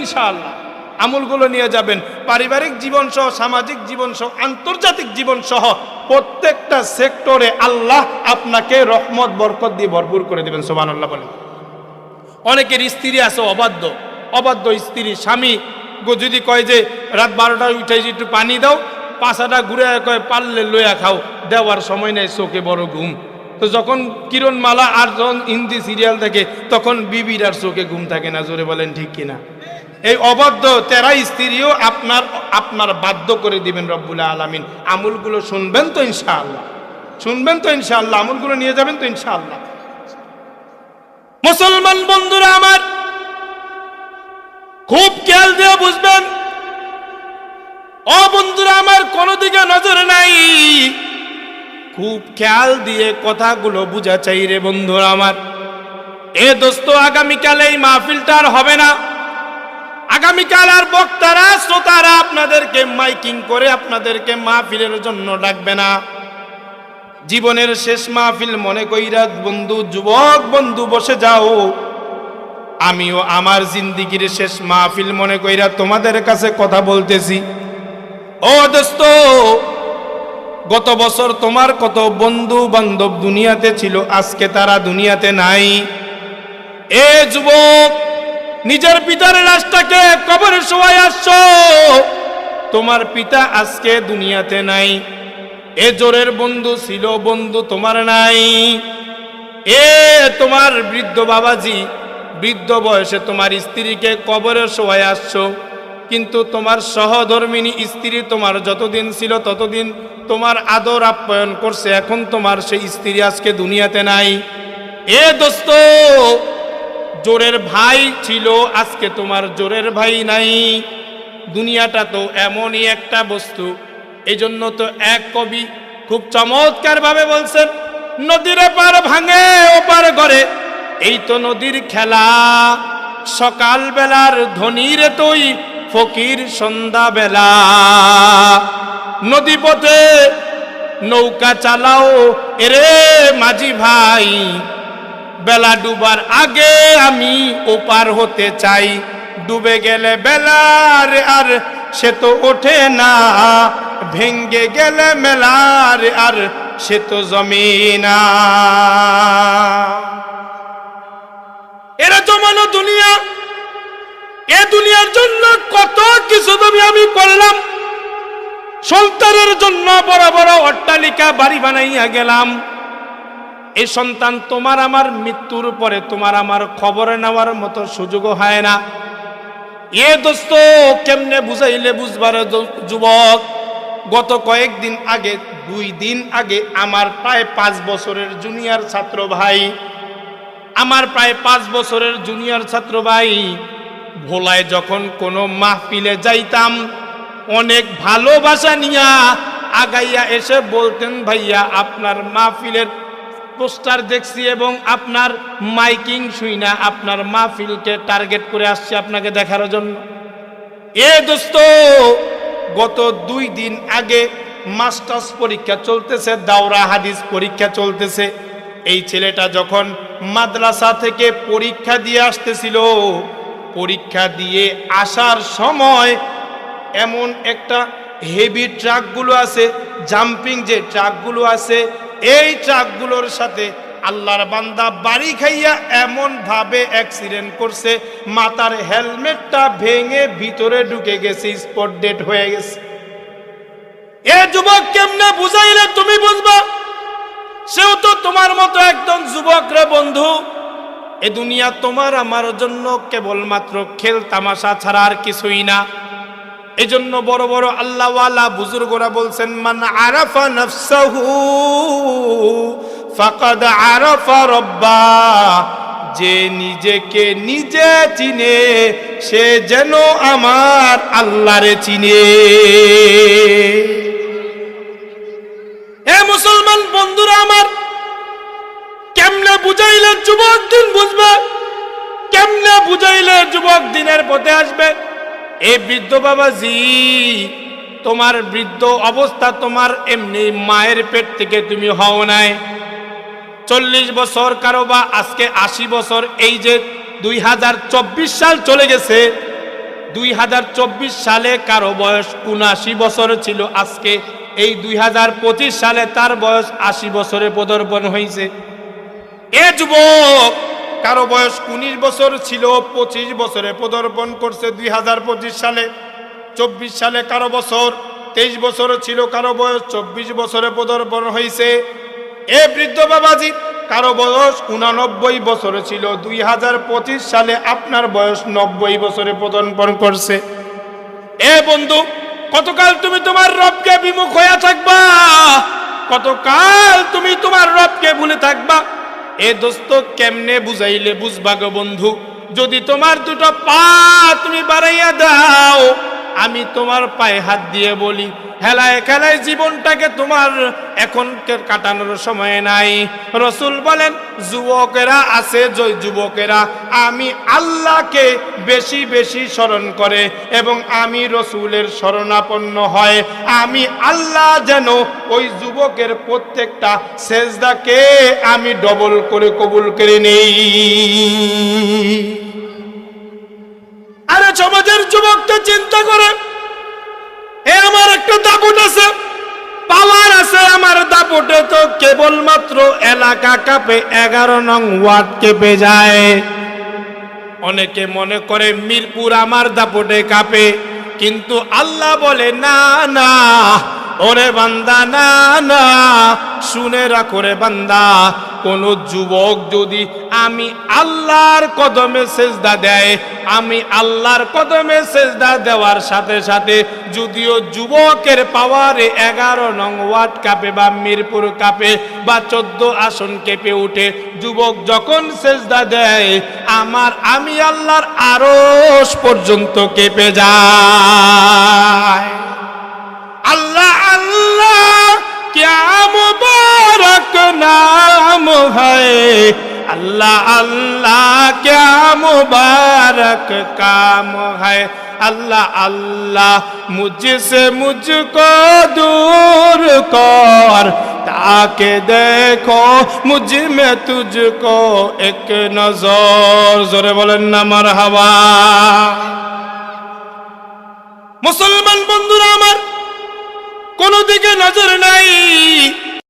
ইনশাআল্লাহ আমলগুলো নিয়ে যাবেন। পারিবারিক জীবন সহ, সামাজিক জীবন সহ, আন্তর্জাতিক জীবন সহ প্রত্যেকটা সেক্টরে আল্লাহ আপনাকে রহমত, বরকত দিয়ে ভরপুর করে দেবেন সোবান আল্লাহ অনেকের স্ত্রী আছে, অবাধ্য। অবাধ্য স্ত্রী, স্বামী যদি কয় যে রাত বারোটায় উঠে একটু পানি দাও, পাশাটা ঘুরে কয় পারলে লইয়া খাও, দেওয়ার সময় নেই, চোখে বড় ঘুম। তো যখন কিরণমালা আর যখন হিন্দি সিরিয়াল দেখে, তখন বিবির আর চোখে ঘুম থাকে না, জোরে বলেন ঠিক কিনা? এই অবাধ্য তেরা স্ত্রীও আপনার আপনার বাধ্য করে দিবেন রব্বুল আলমিন। আমুলগুলো শুনবেন তো ইনশাআল্লাহ। শুনবেন তো ইনশাআল্লাহ। আমুলগুলো নিয়ে যাবেন তো ইনশাআল্লাহ। মুসলমান বন্ধুরা আমার, খুব খেয়াল দিয়ে বুঝবেন ও বন্ধুরা আমার কোনো দিকে নজর নাই। খুব খেয়াল দিয়ে কথাগুলো বুঝা চাই রে বন্ধুরা আমার। এ দোস্ত, আগামীকাল এই মাহফিলটা আর হবে না। আগামীকাল আর বক্তারা, শ্রোতারা আপনাদেরকে মাইকিং করে আপনাদেরকে মাহফিলের জন্য ডাকবে না। জীবনের শেষ মাহফিল মনে কইরা বন্ধু, যুবক বন্ধু, বসে যাও। আমিও আমার জিন্দিগির শেষ মাহফিল মনে কইরা তোমাদের কাছে কথা বলতেছি। ও দোস্ত গত বছর তোমার কত বন্ধু বান্ধব দুনিয়াতে ছিল, আজকে তারা দুনিয়াতে নাই। এ যুবক, নিজের পিতার লাশটাকে কবরে শোয়াই আসছো। তোমার পিতা আজকে দুনিয়াতে নাই। এ জোরের বন্ধু ছিল বন্ধু তোমার নাই। এ তোমার বৃদ্ধ বাবাজি, বৃদ্ধ বয়সে তোমার স্ত্রীকে কবরে শোয়াই আসছো। কিন্তু তোমার সহধর্মিনী স্ত্রী তোমার যতদিন ছিল ততদিন তোমার আদর আপ্যায়ন করছে, এখন তোমার সেই স্ত্রী আজকে দুনিয়াতে নাই। এ দোস্ত, জোরের ভাই ছিল, আজকে তোমার জোরের ভাই নাই। দুনিয়াটা তো এমনই একটা বস্তু এই জন্য তো এক কবি খুব চমৎকার ভাবে বলছেন, নদীর পার ভাঙে ওপার করে এই তো নদীর খেলা। সকাল বেলার ধনির তুই ফকির সন্ধ্যা বেলা নদী পথে নৌকা চালাও, এরে মাঝি ভাই। বেলা ডুবার আগে আমি ওপার হতে চাই। ডুবে গেলে বেলার আর সে তো ওঠে না। ভেঙ্গে গেলে মেলার আর সে তো জমে না এরা জমানো দুনিয়া এ দুনিয়ার জন্য কত কিছু তুমি আমি করলাম। সন্তানের জন্য বড় বড় অট্টালিকা, বাড়ি বানাইয়া গেলাম। এই সন্তান তোমার আমার মৃত্যুর পরে তোমার আমার খবর নেওয়ার মতো সুযোগ হয় না। এ দোস্ত, কেমনে বুঝাইলে বুঝবার যুবক? গত কয়েকদিন আগে, দুই দিন আগে আমার প্রায় পাঁচ বছরের জুনিয়র ছাত্র ভাই। আমার প্রায় পাঁচ বছরের জুনিয়র ছাত্র ভাই ভোলায় যখন কোনো মাহফিলে যাইতাম, অনেক ভালোবাসা নিয়া আগাইয়া এসে বলতেন, ভাইয়া, আপনার মাহফিলের পোস্টার দেখছি এবং আপনার মাইকিং শুই না, আপনার মাহফিলকে টার্গেট করে আসছে আপনাকে দেখার জন্য। এ দোস্ত, গত দুই দিন আগে মাস্টার্স পরীক্ষা চলতেছে, দাওরা হাদিস পরীক্ষা চলতেছে। এই ছেলেটা যখন মাদ্রাসা থেকে পরীক্ষা দিয়ে আসতেছিল পরীক্ষা দিয়ে আসার সময় এমন একটা হেভি ট্রাকগুলো আছে জাম্পিং যে ট্রাকগুলো আছে, এই ট্রাকগুলোর সাথে আল্লাহর বান্দা বাড়ি খাইয়া এমন ভাবে অ্যাক্সিডেন্ট করছে, মাথার হেলমেটটা ভেঙে ভিতরে ঢুকে গেছে স্পট ডেট হয়ে গেছে। এ যুবক কেমনে বুঝাইলে তুমি বুঝবা? সেও তো তোমার মতো একজন যুবক রে বন্ধু। এ দুনিয়া তোমার, আমার জন্য কেবলমাত্র খেল, তামাশা ছাড়া আর কিছুই না। এজন্য বড় বড় আল্লাহওয়ালা বুজুর্গরা বলছেন, মান আরাফা নফসাহু ফাকাদ আরাফা রব্বা। যে নিজেকে নিজে চিনে, সে যেন আমার আল্লাহরে চিনে। এ মুসলমান বন্ধুরা আমার কেমনে বুঝাইলে যুবক দিন বুঝবে? কেমনে বুঝাইলে যুবক দিনের পথে আসবে? এ বৃদ্ধ বাবাজি, তোমার বৃদ্ধ অবস্থা তোমার এমনি মায়ের পেট থেকে তুমি হও নাই। চল্লিশ বছর কারও বা আজকে আশি বছর, এই যে দুই হাজার চব্বিশ সাল চলে গেছে, দুই হাজার চব্বিশ সালে কারও বয়স উনাশি বছর ছিল, আজকে এই দুই হাজার পঁচিশ সালে তার বয়স আশি বছরে পদার্পণ হয়েছে। এ যুবক, কারও বয়স উনিশ বছর ছিল, পঁচিশ বছরে পদার্পণ করছে দুই হাজার পঁচিশ সালে, চব্বিশ সালে কারও বছর, তেইশ বছর ছিল, কারও বয়স চব্বিশ বছরে পদার্পণ হয়েছে। এ বৃদ্ধ বাবাজি, কারও বয়স উনানব্বই বছর ছিল, দুই হাজার পঁচিশ সালে আপনার বয়স নব্বই বছরে পদার্পণ করছে। এ বন্ধু, কতকাল তুমি তোমার রবকে বিমুখ হয়ে থাকবা? কতকাল তুমি তোমার রবকে ভুলে থাকবা? এ দোস্ত কেমনে বুঝাইলে বুঝবা গো বন্ধু? যদি তোমার দুটো পা তুমি বাড়াইয়া দাও, আমি তোমার পায়ে হাত দিয়ে বলি হেলায় খেলায় জীবনটাকে তোমার এখন কাটানোর সময় নাই। রসুল বলেন, যুবকেরা আছে যে যুবকেরা। আমি আল্লাহকে বেশি বেশি স্মরণ করে এবং আমি রসুলের শরণাপন্ন হয়। আমি আল্লাহ যেন ওই যুবকের প্রত্যেকটা সেজদাকে আমি ডবল করে কবুল করে নেই। আরে সমাজের যুবকটা চিন্তা করে, এ আমার একটা দাপট আছে? পাওয়ার আছে আমার দাপটে তো কেবলমাত্র এলাকা কাপে এগারো নং ওয়ার্ড কেঁপে যায়। অনেকে মনে করে মিরপুর আমার দাপটে কাঁপে, কিন্তু আল্লাহ বলে, না না, ওরে বান্দা, না না, শুনে রাখো রে বান্দা, কোন যুবক যদি আমি আল্লাহর কদমে সেজদা দেয় আমি আল্লাহর কদমে সেজদা দেওয়ার সাথে সাথে যদিও যুবকের পাওয়ারে এগারো নং ওয়ার্ড কাপে বা মিরপুর কাপে বা চোদ্দ আসন কেঁপে উঠে, যুবক যখন সেজদা দেয়, আমার আমি আল্লাহর আরস পর্যন্ত কেঁপে যায়। আল্লাহ আল্লাহ কেমন মুবারক নাম হয়। اللہ اللہ کیا مبارک کام ہے اللہ اللہ مجھ سے مجھ کو دور کر تاکہ دیکھو مجھ میں تجھ کو ایک نظر زور بولن نہ مرحبا মুসলমান বন্ধুরা আমার কোনো দিকে নজর নাই